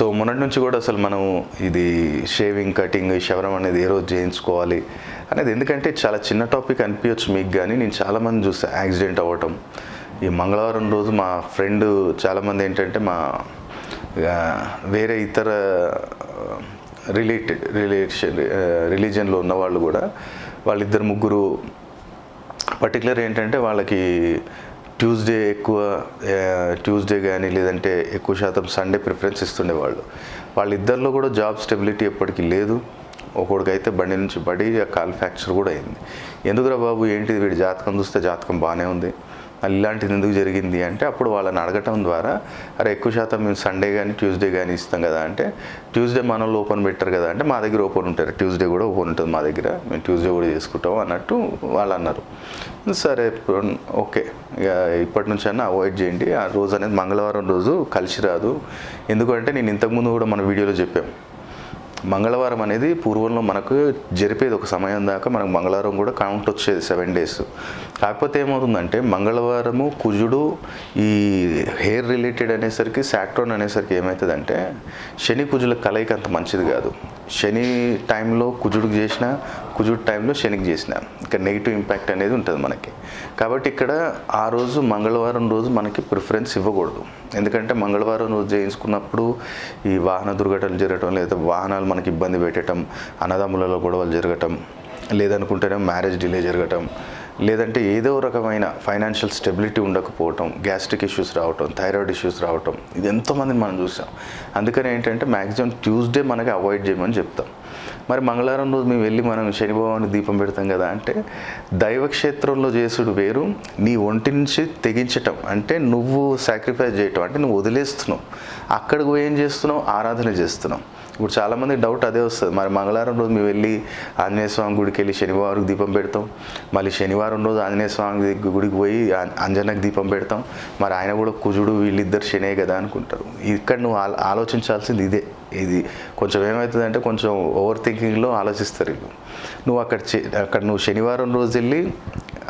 So మొన్నటి నుంచి కూడా అసలు మనం ఇది షేవింగ్ కటింగ్ శవరం అనేది ఏ రోజు చేయించుకోవాలి అనేది ఎందుకంటే చాలా చిన్న టాపిక్ అనిపించచ్చు మీకు కానీ నేను చాలామంది చూస్తాను యాక్సిడెంట్ అవ్వటం. ఈ మంగళవారం రోజు మా ఫ్రెండ్ చాలామంది ఏంటంటే మా వేరే ఇతర రిలేటెడ్ రిలేషన్ రిలీజన్లో ఉన్న వాళ్ళు కూడా వాళ్ళిద్దరు ముగ్గురు పర్టికులర్ ఏంటంటే వాళ్ళకి ట్యూస్డే ఎక్కువ ట్యూస్డే కానీ లేదంటే ఎక్కువ శాతం సండే ప్రిఫరెన్స్ ఇస్తుండేవాళ్ళు వాళ్ళిద్దరిలో కూడా జాబ్ స్టెబిలిటీ ఎప్పటికీ లేదు. ఒకడికైతే బండి నుంచి పడి కాల్ ఫ్రాక్చర్ కూడా అయింది. ఎందుకురా బాబు? ఏంటిది? వీడి జాతకం చూస్తే జాతకం బాగానే ఉంది. ఇలాంటిది ఎందుకు జరిగింది అంటే అప్పుడు వాళ్ళని అడగటం ద్వారా అరే ఎక్కువ శాతం మేము సండే కానీ ట్యూస్డే కానీ ఇస్తాం కదా అంటే ట్యూస్డే మనలో ఓపెన్ పెట్టారు కదా అంటే మా దగ్గర ఓపెన్ ఉంటారు ట్యూస్డే కూడా ఓపెన్ ఉంటుంది మా దగ్గర మేము ట్యూస్డే కూడా చేసుకుంటాం అన్నట్టు వాళ్ళు అన్నారు. సరే ఓకే ఇక ఇప్పటి నుంచి అయినా అవాయిడ్ చేయండి. ఆ రోజు అనేది మంగళవారం రోజు కలిసి రాదు. ఎందుకంటే నేను ఇంతకుముందు కూడా మన వీడియోలో చెప్పాం. మంగళవారం అనేది పూర్వంలో మనకు జరిపేది ఒక సమయం దాకా మనకు మంగళవారం కూడా కౌంట్ వచ్చేది సెవెన్ డేస్. కాకపోతే ఏమవుతుందంటే మంగళవారము కుజుడు ఈ హెయిర్ రిలేటెడ్ అనేసరికి శాట్రోన్ అనేసరికి ఏమవుతుందంటే శని కుజుల కలయిక అంత మంచిది కాదు. శని టైంలో కుజుడికి చేసిన కుజుడు టైంలో శనికి చేసిన. ఇక్కడ నెగిటివ్ ఇంపాక్ట్ అనేది ఉంటుంది మనకి. కాబట్టి ఇక్కడ ఆ రోజు మంగళవారం రోజు మనకి ప్రిఫరెన్స్ ఇవ్వకూడదు. ఎందుకంటే మంగళవారం రోజు చేయించుకున్నప్పుడు ఈ వాహన దుర్ఘటనలు జరగటం లేదా వాహనాలు మనకి ఇబ్బంది పెట్టడం అన్నదమ్ములలో గొడవలు జరగటం లేదనుకుంటేనే మ్యారేజ్ డిలే జరగటం లేదంటే ఏదో రకమైన ఫైనాన్షియల్ స్టెబిలిటీ ఉండకపోవటం గ్యాస్ట్రిక్ ఇష్యూస్ రావటం థైరాయిడ్ ఇష్యూస్ రావటం ఇది ఎంతోమందిని మనం చూసాం. అందుకని ఏంటంటే మ్యాక్సిమం ట్యూస్డే మనకి అవాయిడ్ చేయమని చెప్తాం. మరి మంగళవారం రోజు మేము వెళ్ళి మనం శనిభవాన్ని దీపం పెడతాం కదా అంటే దైవక్షేత్రంలో చేసుడు వేరు నీ ఒంటి నుంచి తెగించటం. అంటే నువ్వు సాక్రిఫైస్ చేయటం. అంటే నువ్వు వదిలేస్తున్నావు. అక్కడికి పోయి ఏం చేస్తున్నావు? ఆరాధన చేస్తున్నావు. ఇప్పుడు చాలామంది డౌట్ అదే వస్తుంది. మరి మంగళవారం రోజు మేము వెళ్ళి ఆంజనేయ స్వామి గుడికి వెళ్ళి శనివారం దీపం పెడతాం. మళ్ళీ శనివారం రోజు ఆంజనేయ స్వామి గుడికి పోయి అంజనకు దీపం పెడతాం. మరి ఆయన కూడా కుజుడు వీళ్ళిద్దరు శనే కదా అనుకుంటారు. ఇక్కడ నువ్వు ఆలో- ఆలోచించాల్సింది ఇదే. ఇది కొంచెం ఏమవుతుందంటే కొంచెం ఓవర్ థింకింగ్లో ఆలోచిస్తారు వీళ్ళు. నువ్వు అక్కడ చే- అక్కడ నువ్వు శనివారం రోజు వెళ్ళి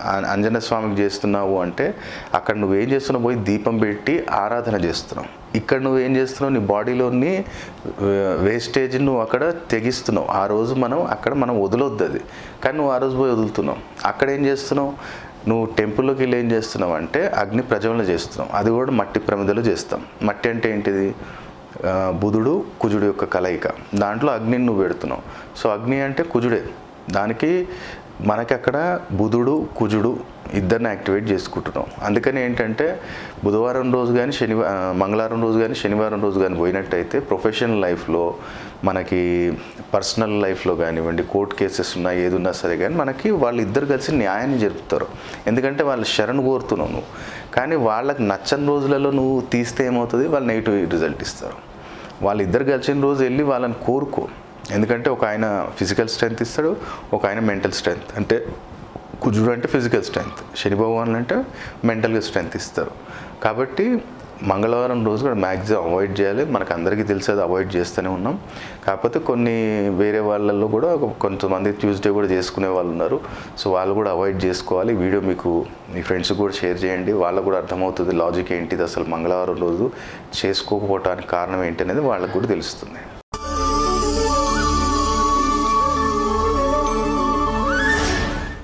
అంజన ఆంజనేయ స్వామికి చేస్తున్నావు అంటే అక్కడ నువ్వు ఏం చేస్తున్నావు పోయి దీపం పెట్టి ఆరాధన చేస్తున్నావు. ఇక్కడ నువ్వు ఏం చేస్తున్నావు? నీ బాడీలోని వేస్టేజ్ నువ్వు అక్కడ తెగిస్తున్నావు. ఆ రోజు మనం అక్కడ మనం వదలొద్దు అది. కానీ నువ్వు ఆ రోజు పోయి వదులుతున్నావు. అక్కడ ఏం చేస్తున్నావు? నువ్వు టెంపుల్లోకి వెళ్ళి ఏం చేస్తున్నావు అంటే అగ్ని ప్రజ్వలన చేస్తున్నావు. అది కూడా మట్టి ప్రమిదలో చేస్తాం. మట్టి అంటే ఏంటిది? బుధుడు కుజుడు యొక్క కలయిక. దాంట్లో అగ్నిని నువ్వు పెడుతున్నావు. సో అగ్ని అంటే కుజుడే. దానికి మనకి అక్కడ బుధుడు కుజుడు ఇద్దరిని యాక్టివేట్ చేసుకుంటున్నాం. అందుకని ఏంటంటే బుధవారం రోజు కానీ శనివారం మంగళవారం రోజు కానీ శనివారం రోజు కానీ పోయినట్టయితే ప్రొఫెషనల్ లైఫ్లో మనకి పర్సనల్ లైఫ్లో కానివ్వండి కోర్టు కేసెస్ ఉన్నా ఏది ఉన్నా సరే కానీ మనకి వాళ్ళు ఇద్దరు కలిసి న్యాయాన్ని జరుపుతారు. ఎందుకంటే వాళ్ళు శరణ్ కోరుతున్నావు నువ్వు. కానీ వాళ్ళకి నచ్చని రోజులలో నువ్వు తీస్తే ఏమవుతుంది? వాళ్ళు నెగిటివ్ రిజల్ట్ ఇస్తారు. వాళ్ళిద్దరు కలిసిన రోజు వెళ్ళి వాళ్ళని కోరుకో. ఎందుకంటే ఒక ఆయన ఫిజికల్ స్ట్రెంగ్త్ ఇస్తాడు ఒక ఆయన మెంటల్ స్ట్రెంగ్త్. అంటే కుజుడు అంటే ఫిజికల్ స్ట్రెంగ్త్ శని భగవాన్ అంటే మెంటల్గా స్ట్రెంగ్త్ ఇస్తారు. కాబట్టి మంగళవారం రోజు కూడా మ్యాక్సిమం అవాయిడ్ చేయాలి. మనకు అందరికీ తెలిసేది అవాయిడ్ చేస్తూనే ఉన్నాం. కాకపోతే కొన్ని వేరే వాళ్ళల్లో కూడా కొంతమంది ట్యూస్డే కూడా చేసుకునే వాళ్ళు ఉన్నారు. సో వాళ్ళు కూడా అవాయిడ్ చేసుకోవాలి. వీడియో మీకు మీ ఫ్రెండ్స్కి కూడా షేర్ చేయండి. వాళ్ళకు కూడా అర్థమవుతుంది లాజిక్ ఏంటిది అసలు మంగళవారం రోజు చేసుకోకపోవటానికి కారణం ఏంటి అనేది వాళ్ళకు కూడా తెలుస్తుంది.